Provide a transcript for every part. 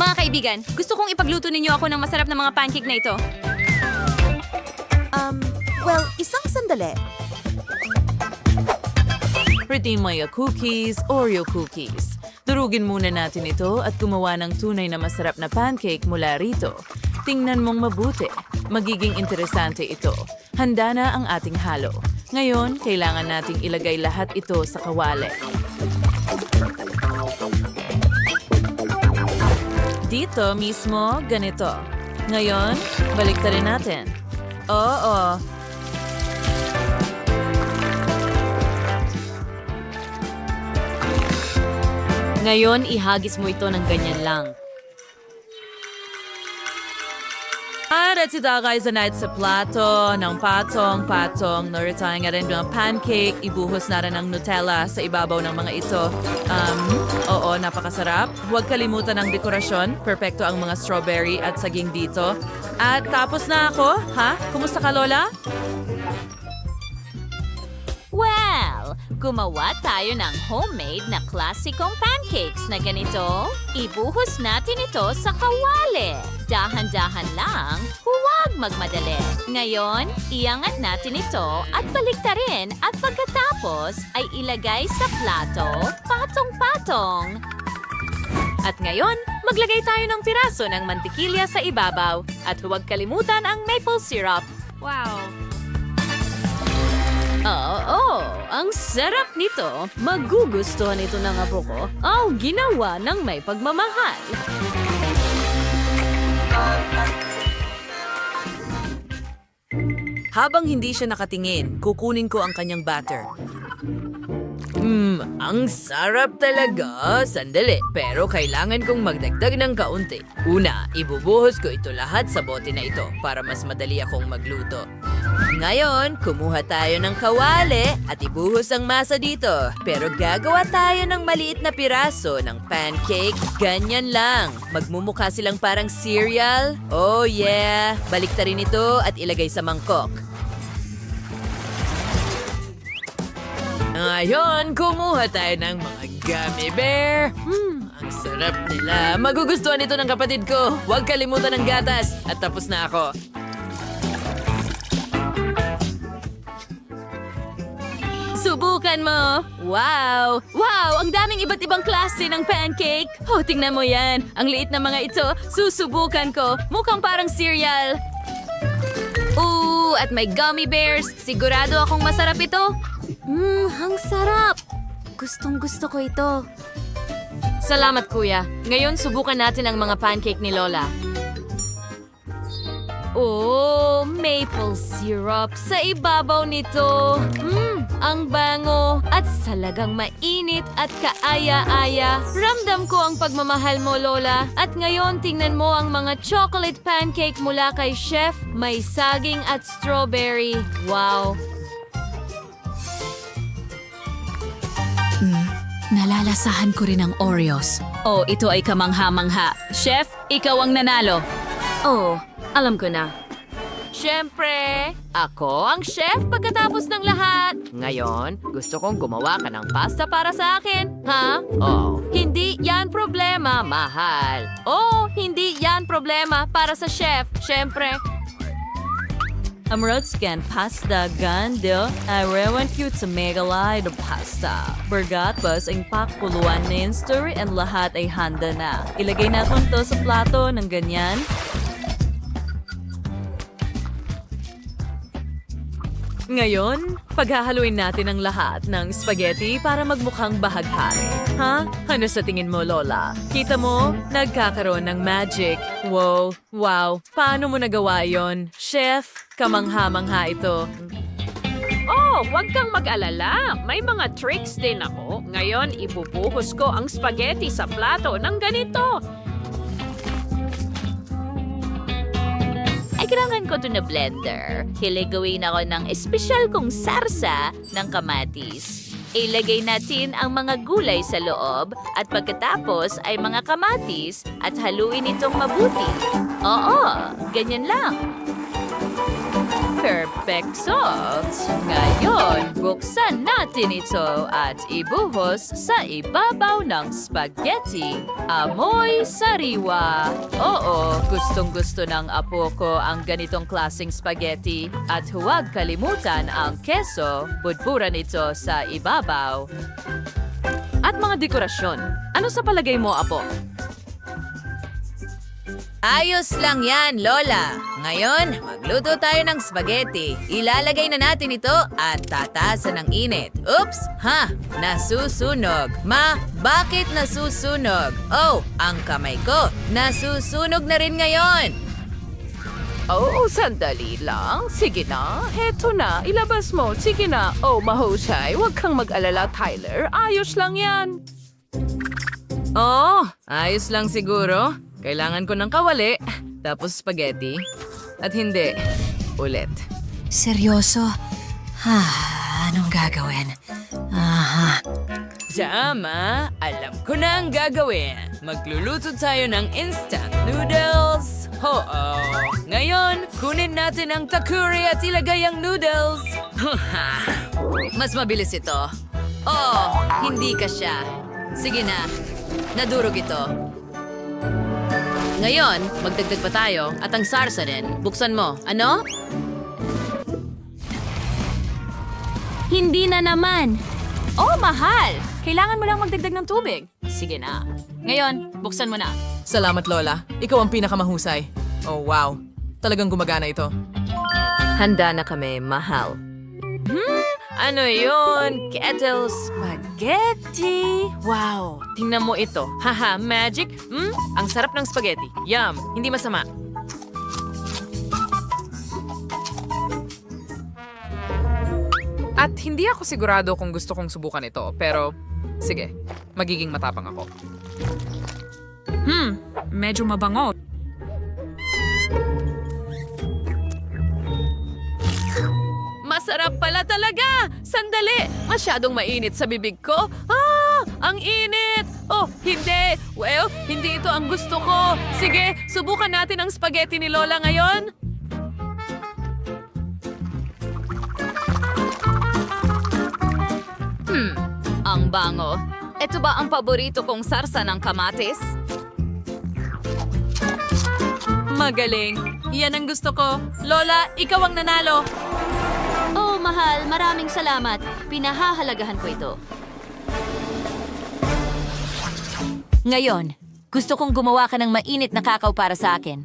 Mga kaibigan, gusto kong ipagluto ninyo ako ng masarap na mga pancake na ito. Um, well, isang sandali. Redeem Maya cookies, Oreo cookies. Durugin muna natin ito at gumawa ng tunay na masarap na pancake mula rito. Tingnan mong mabuti. Magiging interesante ito. Handa na ang ating halo. Ngayon, kailangan nating ilagay lahat ito sa kawali. Dito mismo, ganito. Ngayon, baliktarin natin. Oo, Ngayon, ihagis mo ito ng ganyan lang. At itagay sa night sa plato ng patong-patong. Naritay nga rin ng pancake. Ibuhos na rin ng Nutella sa ibabaw ng mga ito. Um, oo, napakasarap. Huwag kalimutan ng dekorasyon. Perfecto ang mga strawberry at saging dito. At tapos na ako. Ha? Kumusta ka, Lola? Well, gumawa tayo ng homemade na klasikong pancakes na ganito. Ibuhos natin ito sa kawali. Dahan-dahan lang, huwag magmadali. Ngayon, iangat natin ito at baliktarin at pagkatapos ay ilagay sa plato, patong-patong. At ngayon, maglagay tayo ng piraso ng mantikilya sa ibabaw. At huwag kalimutan ang maple syrup. Wow! Oo, ang sarap nito. Magugustuhan ito ng apo ko. Ang ginawa ng may pagmamahal. Habang hindi siya nakatingin, kukunin ko ang kanyang batter. Hmm, ang sarap talaga. Sandali, pero kailangan kong magdagdag ng kaunti. Una, ibubuhos ko ito lahat sa bote na ito para mas madali akong magluto. Ngayon, kumuha tayo ng kawali at ibuhos ang masa dito. Pero gagawa tayo ng maliit na piraso ng pancake. Ganyan lang. Magmumukha silang parang cereal. Oh yeah! Baliktarin ito at ilagay sa mangkok. Ngayon, kumuha tayo ng mga gummy bear. Hmm, ang sarap nila. Magugustuhan ito ng kapatid ko. Huwag kalimutan ng gatas. At tapos na ako. Subukan mo! Wow! Wow! Ang daming iba't ibang klase ng pancake! Oh, tingnan mo yan! Ang liit na mga ito, susubukan ko. Mukhang parang cereal. Ooh, at may gummy bears. Sigurado akong masarap ito. Mmm, ang sarap! Gustong gusto ko ito. Salamat, kuya. Ngayon, subukan natin ang mga pancake ni Lola. Oh, maple syrup sa ibabaw nito. Mmm, ang bango at salagang mainit at kaaya-aya. Ramdam ko ang pagmamahal mo, Lola. At ngayon, tingnan mo ang mga chocolate pancake mula kay Chef. May saging at strawberry. Wow! Nalalasahan ko rin ang Oreos. Oh, ito ay kamangha-mangha. Chef, ikaw ang nanalo. Oh, alam ko na. Siyempre, ako ang chef pagkatapos ng lahat. Ngayon, gusto kong gumawa ka ng pasta para sa akin. Ha? Oh, hindi yan problema, mahal. Oh, hindi yan problema para sa chef. Siyempre, Amrotskan pasta gando. I really want you to make a lot of pasta. Bergat bas ang pakuluan na yung story and lahat ay handa na. Ilagay natin to sa plato ng ganyan. Ngayon, paghahaluin natin ang lahat ng spaghetti para magmukhang bahaghari. Ha? Ano sa tingin mo, Lola? Kita mo, nagkakaroon ng magic. Wow, wow. Paano mo nagawa yon? Chef, kamangha-mangha ito. Oh, huwag kang mag-alala. May mga tricks din ako. Ngayon, ibubuhos ko ang spaghetti sa plato ng ganito. Ay, kailangan ko to na blender. Hiligawin ako ng espesyal kong sarsa ng kamatis. Ilagay natin ang mga gulay sa loob at pagkatapos ay mga kamatis at haluin itong mabuti. Oo, ganyan lang. Perfecto! Ngayon, buksan natin ito at ibuhos sa ibabaw ng spaghetti. Amoy sariwa. Oo, gustong-gusto ng apo ko ang ganitong klaseng spaghetti. At huwag kalimutan ang keso, budburan ito sa ibabaw. At mga dekorasyon. Ano sa palagay mo, Apo? Ayos lang yan, Lola. Ngayon, magluto tayo ng spaghetti. Ilalagay na natin ito at tatasan ng init. Oops! Ha! Nasusunog. Ma, bakit nasusunog? Oh, ang kamay ko. Nasusunog na rin ngayon. Oo, sandali lang. Sige na. Heto na. Ilabas mo. Sige na. Oh, mahusay. Huwag kang mag-alala, Tyler. Ayos lang yan. Oh, ayos lang siguro. Kailangan ko ng kawali, tapos spaghetti. At hindi, ulit. Seryoso? Ha, anong gagawin? Aha. Tama, alam ko na ang gagawin. Magluluto tayo ng instant noodles. Oo. Ngayon, kunin natin ang takuri at ilagay ang noodles. Mas mabilis ito. Oh, hindi ka siya. Sige na, nadurog ito. Ngayon, magdagdag pa tayo at ang sarsa din. Buksan mo. Ano? Hindi na naman. Oh, mahal! Kailangan mo lang magdagdag ng tubig. Sige na. Ngayon, buksan mo na. Salamat, Lola. Ikaw ang pinakamahusay. Oh, wow. Talagang gumagana ito. Handa na kami, mahal. Hmm, ano yun? Kettle spaghetti? Wow, tingnan mo ito. Haha, magic? Hmm, ang sarap ng spaghetti. Yum, hindi masama. At hindi ako sigurado kung gusto kong subukan ito, pero sige, magiging matapang ako. Hmm, medyo mabango. Masarap pala talaga! Sandali! Masyadong mainit sa bibig ko. Ah! Ang init! Oh, hindi! Well, hindi ito ang gusto ko. Sige, subukan natin ang spaghetti ni Lola ngayon. Ang bango. Ito ba ang paborito kong sarsa ng kamatis? Magaling. Iyan ang gusto ko. Lola, ikaw ang nanalo. Oh, mahal, maraming salamat. Pinahahalagahan ko ito. Ngayon, gusto kong gumawa ka ng mainit na kakao para sa akin.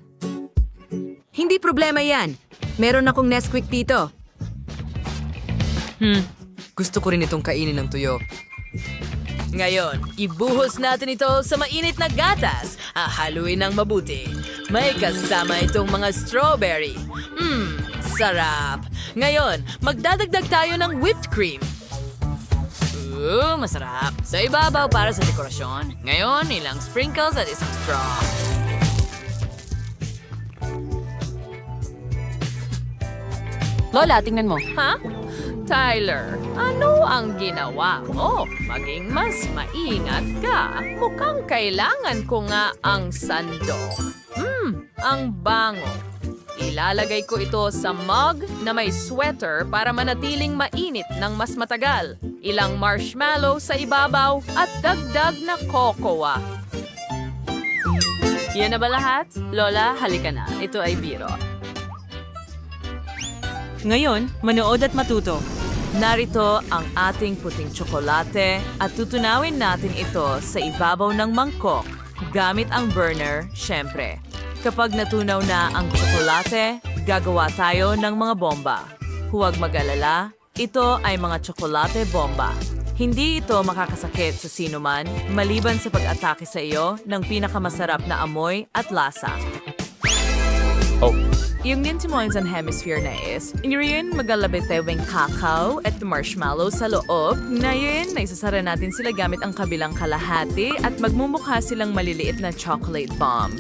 Hindi problema yan. Meron akong Nesquik dito. Hmm, gusto ko rin itong kainin ng tuyo. Ngayon, ibuhos natin ito sa mainit na gatas. Hahaluin ng mabuti. May kasama itong mga strawberry. Mmm, sarap. Ngayon, magdadagdag tayo ng whipped cream. Ooh, masarap. Sa ibabaw para sa dekorasyon. Ngayon, ilang sprinkles at isang straw. Lola, tingnan mo. Ha? Tyler, ano ang ginawa mo? Maging mas maingat ka. Mukhang kailangan ko nga ang sandok. Hmm, ang bango. Ilalagay ko ito sa mug na may sweater para manatiling mainit ng mas matagal. Ilang marshmallow sa ibabaw at dagdag na cocoa. Yan na ba lahat? Lola, halika na. Ito ay biro. Ngayon, manood at matuto. Narito ang ating puting tsokolate at tutunawin natin ito sa ibabaw ng mangkok gamit ang burner, syempre. Kapag natunaw na ang tsokolate, gagawa tayo ng mga bomba. Huwag mag-alala, ito ay mga tsokolate bomba. Hindi ito makakasakit sa sinuman maliban sa pag-atake sa iyo ng pinakamasarap na amoy at lasa. Yung Nintimons and Hemisphere na is, yun magalabit tayong kakao at marshmallow sa loob. Ngayon, naisasara natin sila gamit ang kabilang kalahati at magmumukha silang maliliit na chocolate bomb.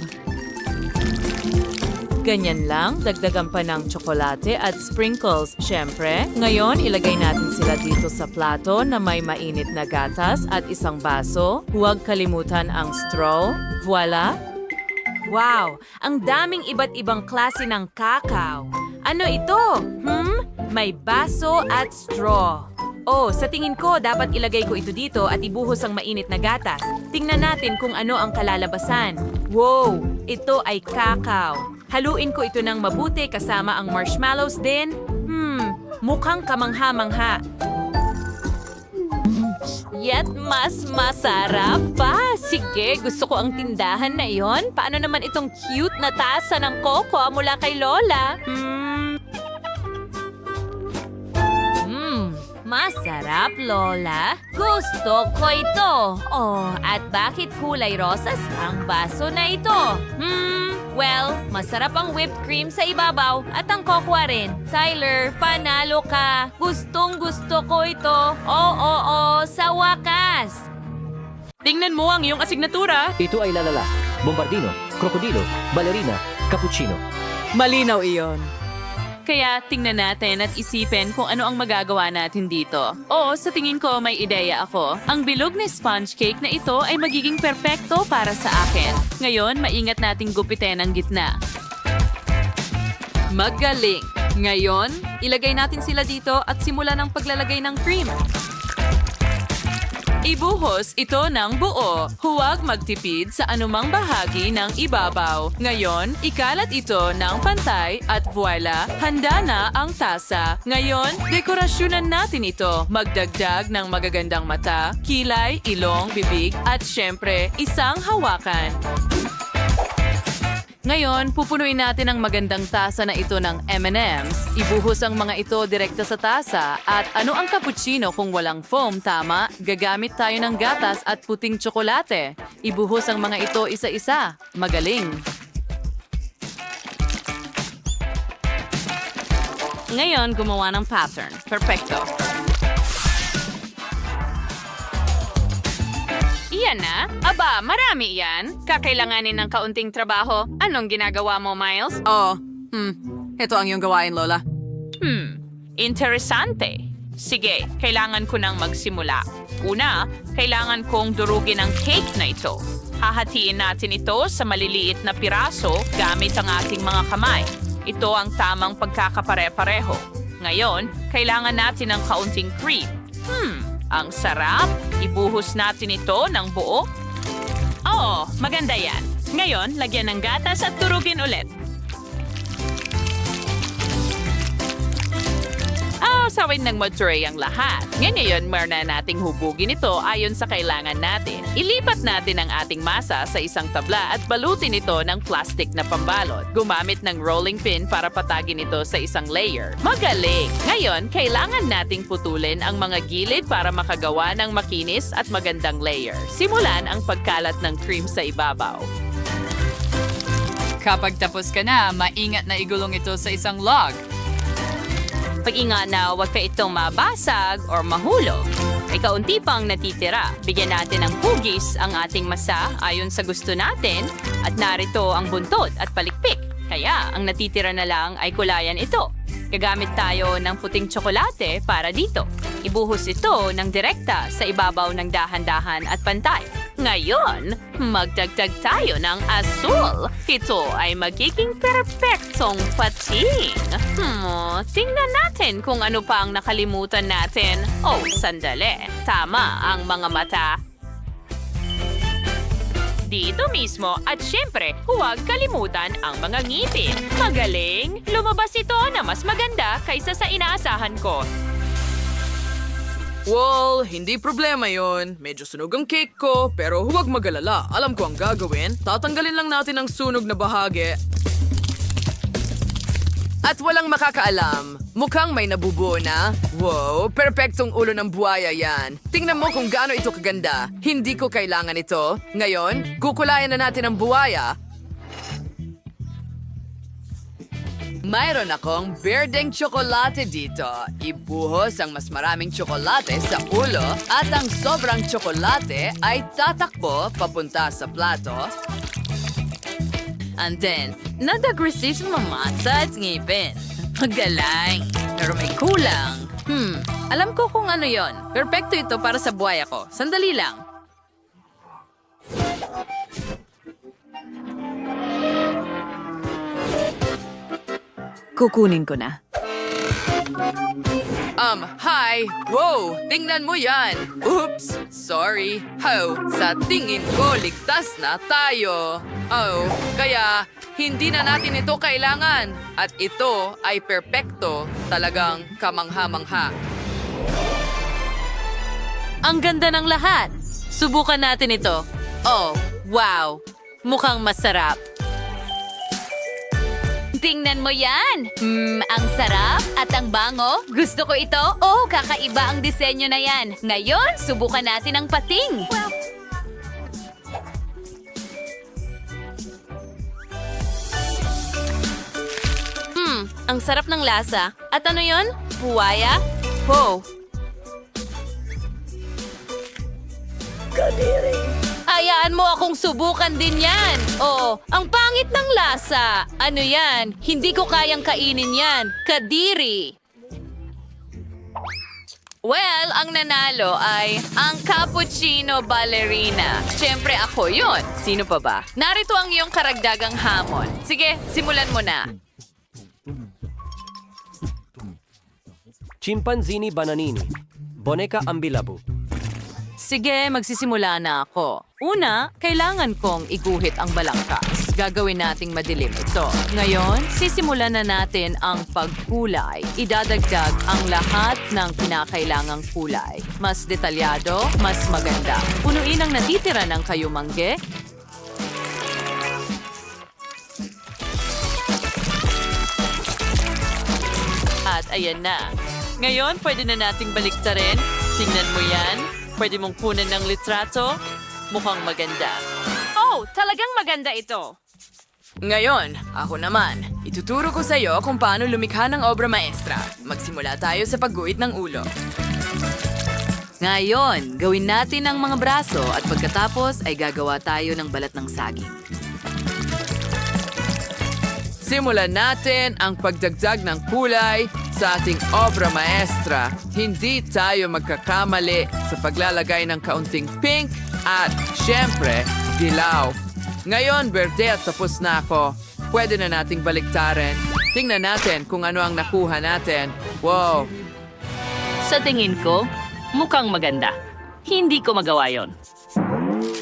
Ganyan lang, dagdagan pa ng tsokolate at sprinkles, syempre. Ngayon, ilagay natin sila dito sa plato na may mainit na gatas at isang baso. Huwag kalimutan ang straw. Voila! Wow! Ang daming iba't ibang klase ng kakao. Ano ito? Hmm? May baso at straw. Oh, sa tingin ko, dapat ilagay ko ito dito at ibuhos ang mainit na gatas. Tingnan natin kung ano ang kalalabasan. Wow! Ito ay kakao. Haluin ko ito ng mabuti kasama ang marshmallows din. Hmm, mukhang kamangha-mangha. Yet mas masarap pa. Sige, gusto ko ang tindahan na yon. Paano naman itong cute na tasa ng coco mula kay Lola? Hmm, Hmm, masarap, Lola. Gusto ko ito. Oh, at bakit kulay rosas ang baso na ito? Hmm, well, masarap ang whipped cream sa ibabaw at ang kokwa rin. Tyler, panalo ka. Gustong gusto ko ito. Oo, oo, sa wakas. tingnan mo ang iyong asignatura. Ito ay lalala, bombardino, krokodilo, ballerina, cappuccino. Malinaw iyon. Kaya tingnan natin at isipin kung ano ang magagawa natin dito. Oo, sa tingin ko may ideya ako. Ang bilog na sponge cake na ito ay magiging perpekto para sa akin. Ngayon, maingat nating gupitin ang gitna. Magaling! Ngayon, ilagay natin sila dito at simulan ang paglalagay ng cream. Ibuhos ito ng buo. Huwag magtipid sa anumang bahagi ng ibabaw. Ngayon, ikalat ito ng pantay at voila, handa na ang tasa. Ngayon, dekorasyonan natin ito. Magdagdag ng magagandang mata, kilay, ilong, bibig, at syempre, isang hawakan. Ngayon, pupunuin natin ang magandang tasa na ito ng M&M's. Ibuhos ang mga ito direkta sa tasa. At ano ang cappuccino kung walang foam, tama? Gagamit tayo ng gatas at puting tsokolate. Ibuhos ang mga ito isa-isa. Magaling. Ngayon, gumawa ng pattern. Perfecto. Iyan na? Aba, marami yan. Kakailanganin ng kaunting trabaho. Anong ginagawa mo, Miles? Oh, hmm. Ito ang iyong gawain, Lola. Hmm, interesante. Sige, kailangan ko nang magsimula. Una, kailangan kong durugin ang cake na ito. Hahatiin natin ito sa maliliit na piraso gamit ang ating mga kamay. Ito ang tamang pagkakapare-pareho. Ngayon, kailangan natin ng kaunting cream. Hmm, ang sarap. Ibuhos natin ito ng buo. Oo, maganda yan. Ngayon, lagyan ng gatas at durugin ulit. Sawin ng mature ang lahat. Ngayon, meron na nating hubugin ito ayon sa kailangan natin. Ilipat natin ang ating masa sa isang tabla at balutin ito ng plastic na pambalot. Gumamit ng rolling pin para patagin ito sa isang layer. Magaling! Ngayon, kailangan nating putulin ang mga gilid para makagawa ng makinis at magandang layer. Simulan ang pagkalat ng cream sa ibabaw. Kapag tapos ka na, maingat na igulong ito sa isang log. Pag-ingat na huwag ka itong mabasag or mahulog. May kaunti pang natitira. Bigyan natin ng hugis ang ating masa ayon sa gusto natin at narito ang buntot at palikpik. Kaya ang natitira na lang ay kulayan ito. Gagamit tayo ng puting tsokolate para dito. Ibuhos ito ng direkta sa ibabaw ng dahan-dahan at pantay. Ngayon, magdagdag tayo ng asul. Ito ay magiging perpektong pating. Hmm, tingnan natin kung ano pa ang nakalimutan natin. Oh, sandali. Tama ang mga mata. Dito mismo at syempre, huwag kalimutan ang mga ngipin. Magaling! Lumabas ito na mas maganda kaysa sa inaasahan ko. Well, hindi problema yon. Medyo sunog ang cake ko, pero huwag magalala. Alam ko ang gagawin. Tatanggalin lang natin ang sunog na bahagi. At walang makakaalam. Mukhang may nabubuo na. Wow, perpektong ulo ng buhaya yan. Tingnan mo kung gaano ito kaganda. Hindi ko kailangan ito. Ngayon, kukulayan na natin ang buhaya Mayroon akong berdeng tsokolate dito. Ibuhos ang mas maraming tsokolate sa ulo at ang sobrang tsokolate ay tatakbo papunta sa plato. And then, nadagresisyon mamasa at ngipin. Magaling. Pero may kulang. Hmm, alam ko kung ano yon. Perpekto ito para sa buhay ako. Sandali lang. Kukunin ko na. Um, hi! Wow! Tingnan mo yan! Oops! Sorry! How? Sa tingin ko, ligtas na tayo! Oh, kaya hindi na natin ito kailangan. At ito ay perpekto, talagang kamangha-mangha. Ang ganda ng lahat. Subukan natin ito. Oh, wow. Mukhang masarap. Tingnan mo yan! Hmm, ang sarap at ang bango. Gusto ko ito. Oh, kakaiba ang disenyo na yan. Ngayon, subukan natin ang pating. Hmm, ang sarap ng lasa. At ano yon? Buwaya? Wow. Hayaan mo akong subukan din yan. Oo, ang pangit ng lasa. Ano yan? Hindi ko kayang kainin yan. Kadiri. Well, ang nanalo ay ang cappuccino ballerina. Siyempre ako yon. Sino pa ba? Narito ang iyong karagdagang hamon. Sige, simulan mo na. Chimpanzini bananini. Boneka ambilabu. Sige, magsisimula na ako. Una, kailangan kong iguhit ang balangkas. Gagawin nating madilim ito. Ngayon, sisimulan na natin ang pagkulay. Idadagdag ang lahat ng kinakailangang kulay. Mas detalyado, mas maganda. Punuin ang natitira ng kayumangge. At ayan na. Ngayon, pwede na nating baliktarin. Tingnan mo yan. Pwede mong kunan ng litrato. Mukhang maganda. Oh, talagang maganda ito. Ngayon, ako naman, ituturo ko sa iyo kung paano lumikha ng obra maestra. Magsimula tayo sa pagguhit ng ulo. Ngayon, gawin natin ang mga braso at pagkatapos ay gagawa tayo ng balat ng saging. Simulan natin ang pagdagdag ng kulay sa ating obra maestra. Hindi tayo magkakamali sa paglalagay ng kaunting pink at, syempre, dilaw. Ngayon, berde at tapos na ako. Pwede na nating baliktarin. Tingnan natin kung ano ang nakuha natin. Wow! Sa tingin ko, mukhang maganda. Hindi ko magawa yon.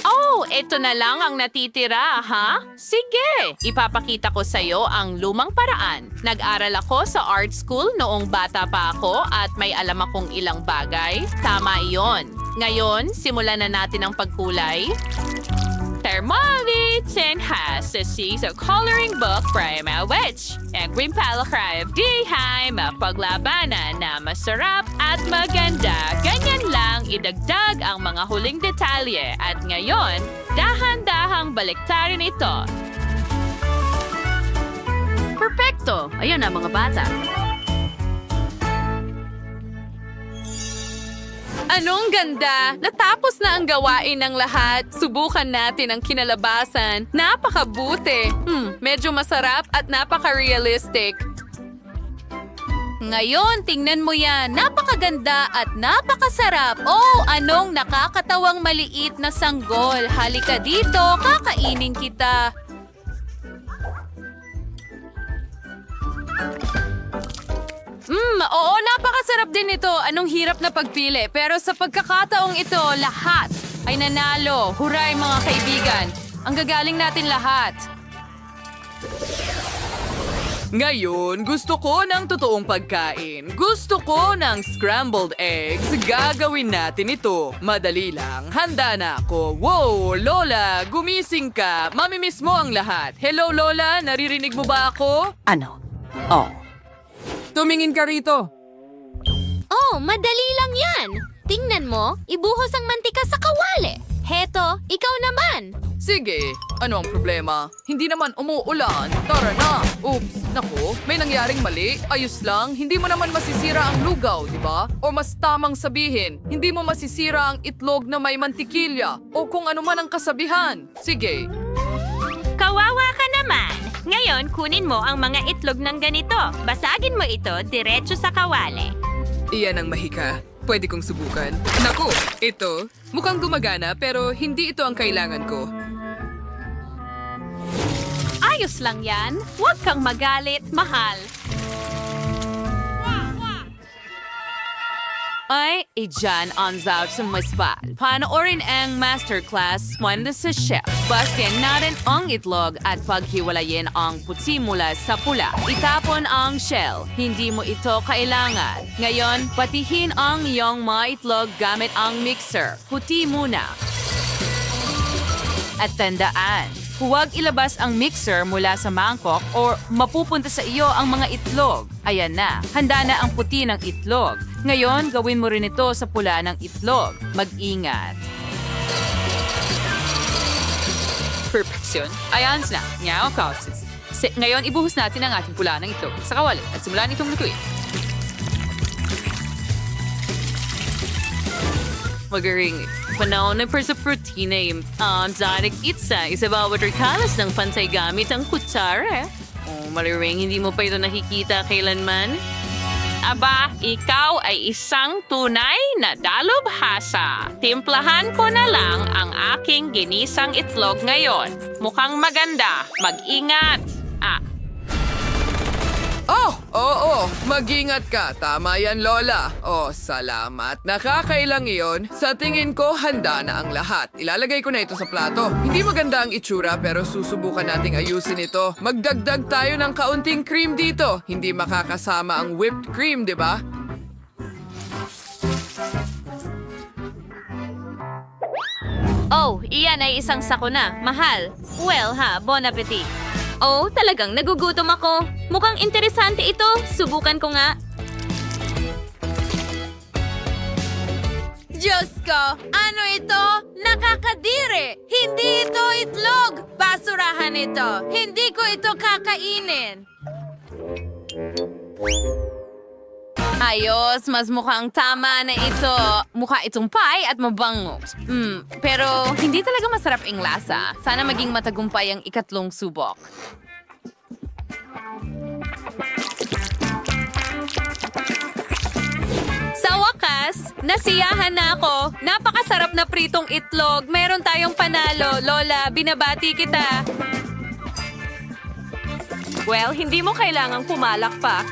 Oh, ito na lang ang natitira, ha? Sige, ipapakita ko sa iyo ang lumang paraan. Nag-aral ako sa art school noong bata pa ako at may alam akong ilang bagay. Tama iyon. Ngayon, simulan na natin ang pagkulay. Thermolits has a season coloring book from a witch. Ang green palakrive di hay mapaglabanan na masarap at maganda. Ganyan lang idagdag ang mga huling detalye at ngayon, dahan-dahang baliktarin ito. Perfecto! Ayun na mga bata. Anong ganda! Natapos na ang gawain ng lahat. Subukan natin ang kinalabasan. Napakabuti. Hmm, medyo masarap at napaka-realistic. Ngayon, tingnan mo yan. Napakaganda at napakasarap. Oh, anong nakakatawang maliit na sanggol. Halika dito, kakainin kita. Mm, oo, napakasarap din ito. Anong hirap na pagpili. Pero sa pagkakataong ito, lahat ay nanalo. Huray mga kaibigan. Ang gagaling natin lahat. Ngayon, gusto ko ng totoong pagkain. Gusto ko ng scrambled eggs. Gagawin natin ito. Madali lang. Handa na ako. Wow, Lola, gumising ka. Mamimiss mo ang lahat. Hello, Lola. Naririnig mo ba ako? Ano? Oh. Tumingin ka rito. Oh, madali lang yan. Tingnan mo, ibuhos ang mantika sa kawali. Heto, ikaw naman. Sige, ano ang problema? Hindi naman umuulan. Tara na. Oops, naku, may nangyaring mali. Ayos lang, hindi mo naman masisira ang lugaw, di ba? O mas tamang sabihin, hindi mo masisira ang itlog na may mantikilya. O kung ano man ang kasabihan. Sige, Kawawa ka naman. Ngayon, kunin mo ang mga itlog ng ganito. Basagin mo ito diretso sa kawali. iyan ang mahika. Pwede kong subukan. Naku, ito, mukhang gumagana pero hindi ito ang kailangan ko. Ayos lang yan. Huwag kang magalit, mahal. Ay, ijan on out sa masbal. Panoorin ang masterclass mula sa chef. Baskin natin ang itlog at paghiwalayin ang puti mula sa pula. Itapon ang shell. Hindi mo ito kailangan. Ngayon, patihin ang iyong mga itlog gamit ang mixer. Puti muna. At tandaan, huwag ilabas ang mixer mula sa mangkok or mapupunta sa iyo ang mga itlog. Ayan na, handa na ang puti ng itlog. Ngayon, gawin mo rin ito sa pula ng itlog. Mag-ingat. Perfection. Ayan na. Ngayon, kausis. Si- ngayon, ibuhos natin ang ating pula ng itlog sa kawali at simulan itong lutuin. Magaring. Panahon na para sa protina yung um, Itza. Isa bawat rikalas ng pantay gamit ang kutsara. Oh, malaring hindi mo pa ito nakikita kailanman. Aba, ikaw ay isang tunay na dalubhasa. Timplahan ko na lang ang aking ginisang itlog ngayon. Mukhang maganda. Mag-ingat. Ah, Oh, oo, mag-ingat ka. Tama yan, Lola. Oh, salamat. Nakakailang iyon. Sa tingin ko, handa na ang lahat. Ilalagay ko na ito sa plato. Hindi maganda ang itsura pero susubukan nating ayusin ito. Magdagdag tayo ng kaunting cream dito. Hindi makakasama ang whipped cream, di ba? Oh, iyan ay isang sako na. Mahal. Well ha, bon appetit. Oh, talagang nagugutom ako. Mukhang interesante ito. Subukan ko nga. Diyos ko, ano ito? Nakakadiri! Hindi ito itlog! Basurahan ito! Hindi ko ito kakainin! Ayos, mas mukhang tama na ito. Mukha itong pie at mabango. Hmm, pero hindi talaga masarap ang lasa. Sana maging matagumpay ang ikatlong subok. Sa wakas, nasiyahan na ako. Napakasarap na pritong itlog. Meron tayong panalo. Lola, binabati kita. Well, hindi mo kailangang pumalak pa.